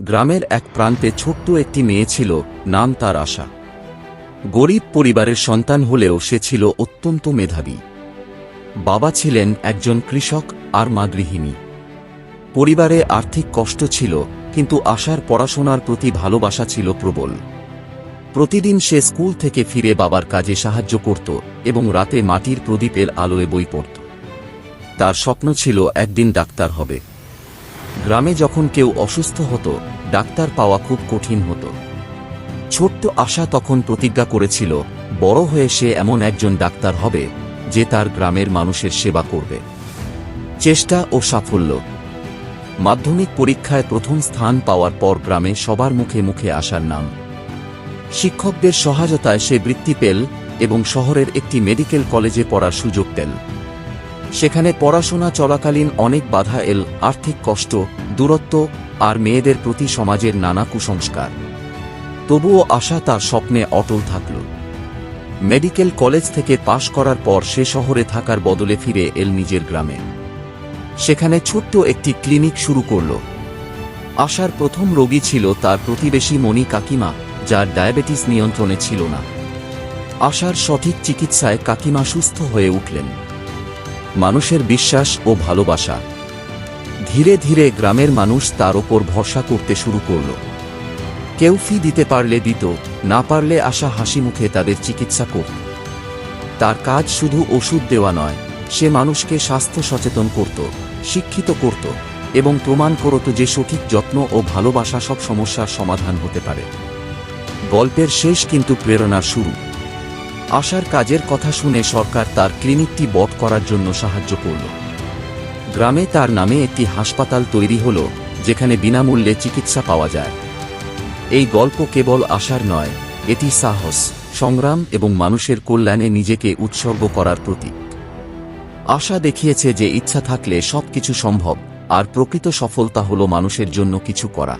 গ্রামের এক প্রান্তে ছোট্ট একটি মেয়ে ছিল, নাম তার আশা। গরিব পরিবারের সন্তান হলেও সে ছিল অত্যন্ত মেধাবী। বাবা ছিলেন একজন কৃষক আর মা গৃহিণী। পরিবারে আর্থিক কষ্ট ছিল, কিন্তু আশার পড়াশোনার প্রতি ভালোবাসা ছিল প্রবল। প্রতিদিন সে স্কুল থেকে ফিরে বাবার কাজে সাহায্য করত এবং রাতে মাটির প্রদীপের আলোয় বই পড়ত। তার স্বপ্ন ছিল একদিন ডাক্তার হবে। গ্রামে যখন কেউ অসুস্থ হতো, ডাক্তার পাওয়া খুব কঠিন হতো। ছোট্ট আশা তখন প্রতিজ্ঞা করেছিল, বড় হয়ে সে এমন একজন ডাক্তার হবে, যে তার গ্রামের মানুষের সেবা করবে। চেষ্টা ও সাফল্য। মাধ্যমিক পরীক্ষায় প্রথম স্থান পাওয়ার পর গ্রামে সবার মুখে মুখে আসার নাম। শিক্ষকদের সহায়তায় সে বৃত্তি পেল এবং শহরের একটি মেডিকেল কলেজে পড়ার সুযোগ পেল। সেখানে পড়াশোনা চলাকালীন অনেক বাধা এল, আর্থিক কষ্ট, দূরত্ব, আর মেয়েদের প্রতি সমাজের নানা কুসংস্কার। তবুও আশা তার স্বপ্নে অটল থাকল। মেডিকেল কলেজ থেকে পাশ করার পর সে শহরে থাকার বদলে ফিরে এল নিজের গ্রামে। সেখানে ছোট্ট একটি ক্লিনিক শুরু করল। আশার প্রথম রোগী ছিল তার প্রতিবেশী মণি কাকিমা, যার ডায়াবেটিস নিয়ন্ত্রণে ছিল না। আশার সঠিক চিকিৎসায় কাকিমা সুস্থ হয়ে উঠলেন। মানুষের বিশ্বাস ও ভালোবাসা। ধীরে ধীরে গ্রামের মানুষ তার ওপর ভরসা করতে শুরু করল। কেউ ফি দিতে পারলে দিত, না পারলে আশা হাসি মুখে তাদের চিকিৎসা করত তার কাজ শুধু ওষুধ দেওয়া নয়, সে মানুষকে স্বাস্থ্য সচেতন করত, শিক্ষিত করত এবং প্রমাণ করত যে সঠিক যত্ন ও ভালোবাসা সব সমস্যার সমাধান হতে পারে। গল্পের শেষ কিন্তু প্রেরণার শুরু। আশার কাজের কথা শুনে সরকার তার ক্লিনিকটি বট করার জন্য সাহায্য করল। গ্রামে তার নামে একটি হাসপাতাল তৈরি হল, যেখানে বিনামূল্যে চিকিৎসা পাওয়া যায়। এই গল্প কেবল আশার নয়, এটি সাহস, সংগ্রাম এবং মানুষের কল্যাণে নিজেকে উৎসর্গ করার প্রতীক। আশা দেখিয়েছে যে ইচ্ছা থাকলে সবকিছু সম্ভব, আর প্রকৃত সফলতা হল মানুষের জন্য কিছু করা।